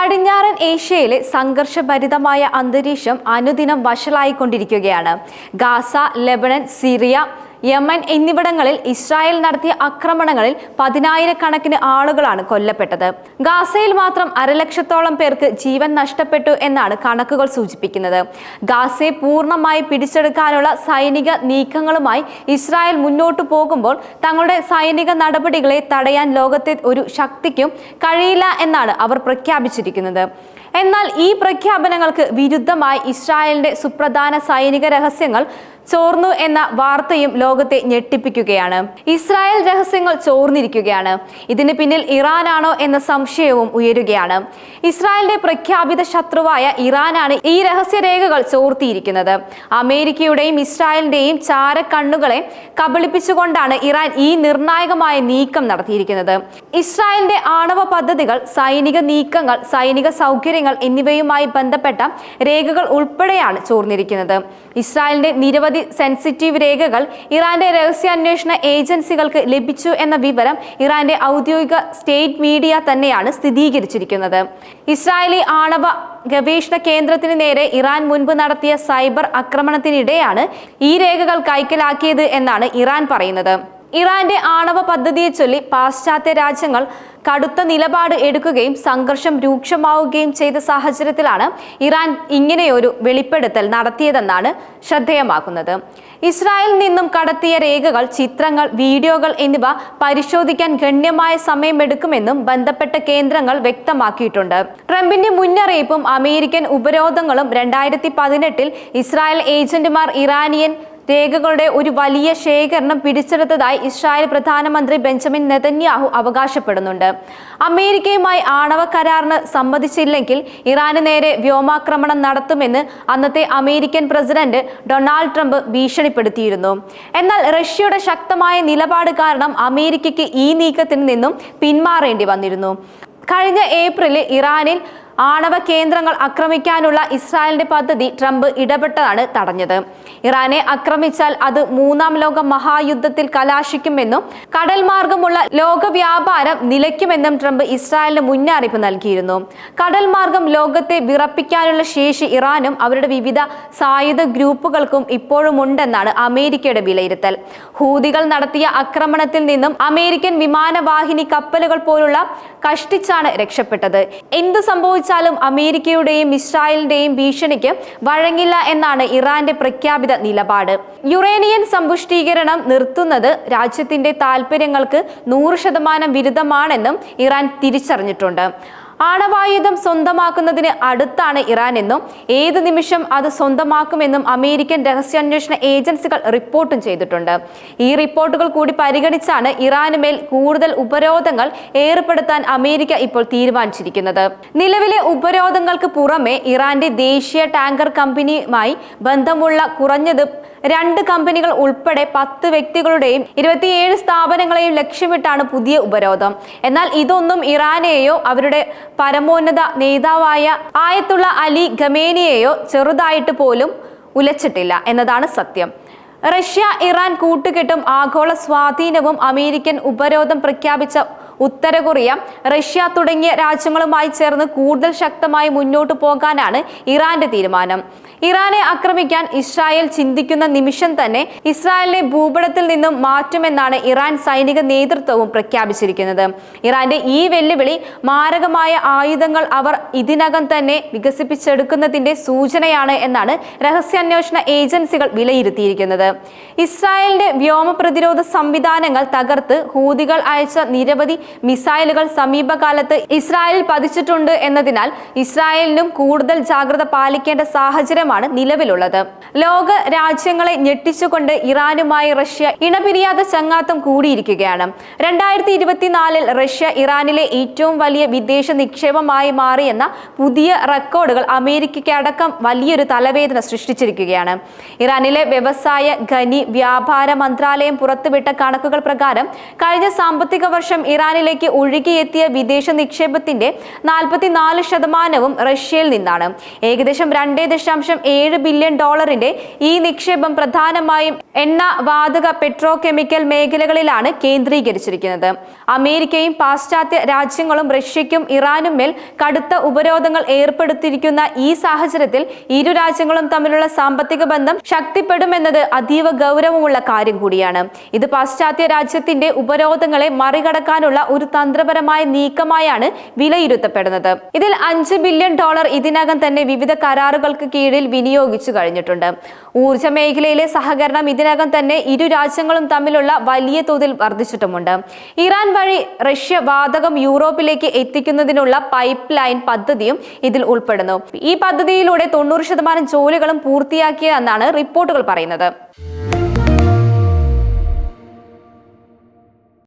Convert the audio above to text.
പടിഞ്ഞാറൻ ഏഷ്യയിലെ സംഘർഷഭരിതമായ അന്തരീക്ഷം അനുദിനം വഷളായിക്കൊണ്ടിരിക്കുകയാണ്. ഗാസ ലെബനൻ സിറിയ യമൻ എന്നിവിടങ്ങളിൽ ഇസ്രായേൽ നടത്തിയ ആക്രമണങ്ങളിൽ പതിനായിരക്കണക്കിന് ആളുകളാണ് കൊല്ലപ്പെട്ടത്. ഗാസയിൽ മാത്രം അരലക്ഷത്തോളം പേർക്ക് ജീവൻ നഷ്ടപ്പെട്ടു എന്നാണ് കണക്കുകൾ സൂചിപ്പിക്കുന്നത്. ഗാസയെ പൂർണമായി പിടിച്ചെടുക്കാനുള്ള സൈനിക നീക്കങ്ങളുമായി ഇസ്രായേൽ മുന്നോട്ടു പോകുമ്പോൾ തങ്ങളുടെ സൈനിക നടപടികളെ തടയാൻ ലോകത്തെ ഒരു ശക്തിക്കും കഴിയില്ല എന്നാണ് അവർ പ്രഖ്യാപിച്ചിരിക്കുന്നത്. എന്നാൽ ഈ പ്രഖ്യാപനങ്ങൾക്ക് വിരുദ്ധമായി ഇസ്രായേലിന്റെ സുപ്രധാന സൈനിക രഹസ്യങ്ങൾ ചോർന്നു എന്ന വാർത്തയും ലോകത്തെ ഞെട്ടിപ്പിക്കുകയാണ്. ഇസ്രായേൽ രഹസ്യങ്ങൾ ചോർന്നിരിക്കുകയാണ്. ഇതിന് പിന്നിൽ ഇറാനാണോ എന്ന സംശയവും ഉയരുകയാണ്. ഇസ്രായേലിന്റെ പ്രഖ്യാപിത ശത്രുവായ ഇറാനാണ് ഈ രഹസ്യരേഖകൾ ചോർത്തിയിരിക്കുന്നത്. അമേരിക്കയുടെയും ഇസ്രായേലിന്റെയും ചാരക്കണ്ണുകളെ കബളിപ്പിച്ചുകൊണ്ടാണ് ഇറാൻ ഈ നിർണായകമായ നീക്കം നടത്തിയിരിക്കുന്നത്. ഇസ്രായേലിന്റെ ആണവ പദ്ധതികൾ സൈനിക നീക്കങ്ങൾ സൈനിക സൗകര്യങ്ങൾ എന്നിവയുമായി ബന്ധപ്പെട്ട രേഖകൾ ഉൾപ്പെടെയാണ് ചോർന്നിരിക്കുന്നത്. ഇസ്രായേലിന്റെ നിരവധി സെൻസിറ്റീവ് രേഖകൾ ഇറാന്റെ രഹസ്യാന്വേഷണ ഏജൻസികൾക്ക് ലഭിച്ചു എന്ന വിവരം ഇറാന്റെ ഔദ്യോഗിക സ്റ്റേറ്റ് മീഡിയ തന്നെയാണ് സ്ഥിരീകരിച്ചിരിക്കുന്നത്. ഇസ്രായേലി ആണവ ഗവേഷണ കേന്ദ്രത്തിന് നേരെ ഇറാൻ മുൻപ് നടത്തിയ സൈബർ ആക്രമണത്തിനിടെയാണ് ഈ രേഖകൾ കൈക്കലാക്കിയത് എന്നാണ് ഇറാൻ പറയുന്നത്. ഇറാന്റെ ആണവ പദ്ധതിയെ ചൊല്ലി പാശ്ചാത്യ രാജ്യങ്ങൾ കടുത്ത നിലപാട് എടുക്കുകയും സംഘർഷം രൂക്ഷമാവുകയും ചെയ്ത സാഹചര്യത്തിലാണ് ഇറാൻ ഇങ്ങനെയൊരു വെളിപ്പെടുത്തൽ നടത്തിയതെന്നാണ് ശ്രദ്ധേയമാക്കുന്നത്. ഇസ്രായേലിൽ നിന്നും കടത്തിയ രേഖകൾ ചിത്രങ്ങൾ വീഡിയോകൾ എന്നിവ പരിശോധിക്കാൻ ഗണ്യമായ സമയമെടുക്കുമെന്നും ബന്ധപ്പെട്ട കേന്ദ്രങ്ങൾ വ്യക്തമാക്കിയിട്ടുണ്ട്. ട്രംപിന്റെ മുന്നറിയിപ്പും അമേരിക്കൻ ഉപരോധങ്ങളും രണ്ടായിരത്തി പതിനെട്ടിൽ ഇസ്രായേൽ ഏജന്റുമാർ ഇറാനിയൻ രേഖകളുടെ ഒരു വലിയ ശേഖരണം പിടിച്ചെടുത്തതായി ഇസ്രായേൽ പ്രധാനമന്ത്രി ബെഞ്ചമിൻ നെതന്യാഹു അവകാശപ്പെടുന്നുണ്ട്. അമേരിക്കയുമായി ആണവ കരാറിന് സമ്മതിച്ചില്ലെങ്കിൽ ഇറാന് നേരെ വ്യോമാക്രമണം നടത്തുമെന്ന് അന്നത്തെ അമേരിക്കൻ പ്രസിഡന്റ് ഡൊണാൾഡ് ട്രംപ് ഭീഷണിപ്പെടുത്തിയിരുന്നു. എന്നാൽ റഷ്യയുടെ ശക്തമായ നിലപാട് കാരണം അമേരിക്കയ്ക്ക് ഈ നീക്കത്തിൽ നിന്നും പിന്മാറേണ്ടി വന്നിരുന്നു. കഴിഞ്ഞ ഏപ്രിലിൽ ഇറാനിൽ ആണവ കേന്ദ്രങ്ങൾ ആക്രമിക്കാനുള്ള ഇസ്രായേലിന്റെ പദ്ധതി ട്രംപ് ഇടപെട്ടതാണ് തടഞ്ഞത്. ഇറാനെ ആക്രമിച്ചാൽ അത് മൂന്നാം ലോക മഹായുദ്ധത്തിൽ കലാശിക്കുമെന്നും കടൽ മാർഗമുള്ള ലോക വ്യാപാരം നിലയ്ക്കുമെന്നും ട്രംപ് ഇസ്രായേലിന് മുന്നറിയിപ്പ് നൽകിയിരുന്നു. കടൽ മാർഗം ലോകത്തെ വിറപ്പിക്കാനുള്ള ശേഷി ഇറാനും അവരുടെ വിവിധ സായുധ ഗ്രൂപ്പുകൾക്കും ഇപ്പോഴും ഉണ്ടെന്നാണ് അമേരിക്കയുടെ വിലയിരുത്തൽ. ഹൂതികൾ നടത്തിയ ആക്രമണത്തിൽ നിന്നും അമേരിക്കൻ വിമാനവാഹിനി കപ്പലുകൾ പോലുള്ള കഷ്ടിച്ചാണ് രക്ഷപ്പെട്ടത്. എന്ത് സംഭവിച്ചാലും അമേരിക്കയുടെയും ഇസ്രായേലിന്റെയും ഭീഷണിക്ക് വഴങ്ങില്ല എന്നാണ് ഇറാന്റെ പ്രഖ്യാപിത നിലപാട്. യുറേനിയൻ സമ്പുഷ്ടീകരണം നിർത്തുന്നത് രാജ്യത്തിന്റെ താൽപര്യങ്ങൾക്ക് നൂറ് ശതമാനം വിരുദ്ധമാണെന്നും ഇറാൻ തിരിച്ചറിഞ്ഞിട്ടുണ്ട്. ആണവായുധം സ്വന്തമാക്കുന്നതിന് അടുത്താണ് ഇറാൻ എന്നും ഏത് നിമിഷം അത് സ്വന്തമാക്കുമെന്നും അമേരിക്കൻ രഹസ്യാന്വേഷണ ഏജൻസികൾ റിപ്പോർട്ടും ചെയ്തിട്ടുണ്ട്. ഈ റിപ്പോർട്ടുകൾ കൂടി പരിഗണിച്ചാണ് ഇറാന് മേൽ കൂടുതൽ ഉപരോധങ്ങൾ ഏർപ്പെടുത്താൻ അമേരിക്ക ഇപ്പോൾ തീരുമാനിച്ചിരിക്കുന്നത്. നിലവിലെ ഉപരോധങ്ങൾക്ക് പുറമെ ഇറാന്റെ ദേശീയ ടാങ്കർ കമ്പനിയുമായി ബന്ധമുള്ള കുറഞ്ഞത് രണ്ട് കമ്പനികൾ ഉൾപ്പെടെ പത്ത് വ്യക്തികളുടെയും ഇരുപത്തിയേഴ് സ്ഥാപനങ്ങളെയും ലക്ഷ്യമിട്ടാണ് പുതിയ ഉപരോധം. എന്നാൽ ഇതൊന്നും ഇറാനെയോ അവരുടെ പരമോന്നത നേതാവായ ആയത്തുള്ള അലി ഖമേനിയെയോ ചെറുതായിട്ട് പോലും ഉലച്ചിട്ടില്ല എന്നതാണ് സത്യം. റഷ്യ ഇറാൻ കൂട്ടുകെട്ടും ആഗോള സ്വാധീനവും അമേരിക്കൻ ഉപരോധം പ്രഖ്യാപിച്ച ഉത്തര കൊറിയ റഷ്യ തുടങ്ങിയ രാജ്യങ്ങളുമായി ചേർന്ന് കൂടുതൽ ശക്തമായി മുന്നോട്ട് പോകാനാണ് ഇറാന്റെ തീരുമാനം. ഇറാനെ ആക്രമിക്കാൻ ഇസ്രായേൽ ചിന്തിക്കുന്ന നിമിഷം തന്നെ ഇസ്രായേലിനെ ഭൂപടത്തിൽ നിന്നും മാറ്റുമെന്നാണ് ഇറാൻ സൈനിക നേതൃത്വവും പ്രഖ്യാപിച്ചിരിക്കുന്നത്. ഇറാന്റെ ഈ വെല്ലുവിളി മാരകമായ ആയുധങ്ങൾ അവർ ഇതിനകം തന്നെ വികസിപ്പിച്ചെടുക്കുന്നതിന്റെ സൂചനയാണ് എന്നാണ് രഹസ്യാന്വേഷണ ഏജൻസികൾ വിലയിരുത്തിയിരിക്കുന്നത്. ഇസ്രായേലിന്റെ വ്യോമ പ്രതിരോധ സംവിധാനങ്ങൾ തകർത്ത് ഹൂതികൾ അയച്ച നിരവധി മിസൈലുകൾ സമീപകാലത്ത് ഇസ്രായേലിൽ പതിച്ചിട്ടുണ്ട് എന്നതിനാൽ ഇസ്രായേലിനും കൂടുതൽ ജാഗ്രത പാലിക്കേണ്ട സാഹചര്യമാണ് നിലവിലുള്ളത്. ലോക രാജ്യങ്ങളെ ഞെട്ടിച്ചുകൊണ്ട് ഇറാനുമായി റഷ്യ ഇണപിരിയാത്ത ചങ്ങാത്തം കൂടിയിരിക്കുകയാണ്. രണ്ടായിരത്തി ഇരുപത്തിനാലിൽ റഷ്യ ഇറാനിലെ ഏറ്റവും വലിയ വിദേശ നിക്ഷേപമായി മാറിയെന്ന പുതിയ റെക്കോർഡുകൾ അമേരിക്കയ്ക്കടക്കം വലിയൊരു തലവേദന സൃഷ്ടിച്ചിരിക്കുകയാണ്. ഇറാനിലെ വ്യവസായ ഖനി വ്യാപാര മന്ത്രാലയം പുറത്തുവിട്ട കണക്കുകൾ പ്രകാരം കഴിഞ്ഞ സാമ്പത്തിക വർഷം ഇറാനിൽ ഇറാനിലേക്ക് ഒഴുകിയെത്തിയ വിദേശ നിക്ഷേപത്തിന്റെ നാൽപ്പത്തിനാല് ശതമാനവും റഷ്യയിൽ നിന്നാണ്. ഏകദേശം രണ്ടേ ദശാംശം ഏഴ് ബില്യൺ ഡോളറിന്റെ ഈ നിക്ഷേപം പ്രധാനമായും എണ്ണ വാതക പെട്രോ കെമിക്കൽ മേഖലകളിലാണ് കേന്ദ്രീകരിച്ചിരിക്കുന്നത്. അമേരിക്കയും പാശ്ചാത്യ രാജ്യങ്ങളും റഷ്യയ്ക്കും ഇറാനും മേൽ കടുത്ത ഉപരോധങ്ങൾ ഏർപ്പെടുത്തിയിരിക്കുന്ന ഈ സാഹചര്യത്തിൽ ഇരു രാജ്യങ്ങളും തമ്മിലുള്ള സാമ്പത്തിക ബന്ധം ശക്തിപ്പെടുമെന്നത് അതീവ ഗൗരവമുള്ള കാര്യം കൂടിയാണ്. ഇത് പാശ്ചാത്യ രാജ്യത്തിന്റെ ഉപരോധങ്ങളെ മറികടക്കാനുള്ള ഒരു തന്ത്രപരമായ നീക്കമായാണ് വിലയിരുത്തപ്പെടുന്നത്. ഇതിൽ അഞ്ച് ബില്യൺ ഡോളർ ഇതിനകം തന്നെ വിവിധ കരാറുകൾക്ക് കീഴിൽ വിനിയോഗിച്ചു കഴിഞ്ഞിട്ടുണ്ട്. ഊർജ മേഖലയിലെ സഹകരണം ഇതിനകം തന്നെ ഇരു രാജ്യങ്ങളും തമ്മിലുള്ള വലിയ തോതിൽ വർദ്ധിച്ചിട്ടുമുണ്ട്. ഇറാൻ വഴി റഷ്യ വാതകം യൂറോപ്പിലേക്ക് എത്തിക്കുന്നതിനുള്ള പൈപ്പ് ലൈൻ പദ്ധതിയും ഇതിൽ ഉൾപ്പെടുന്നു. ഈ പദ്ധതിയിലൂടെ തൊണ്ണൂറ് ശതമാനം ജോലികളും പൂർത്തിയാക്കിയെന്നാണ് റിപ്പോർട്ടുകൾ പറയുന്നത്.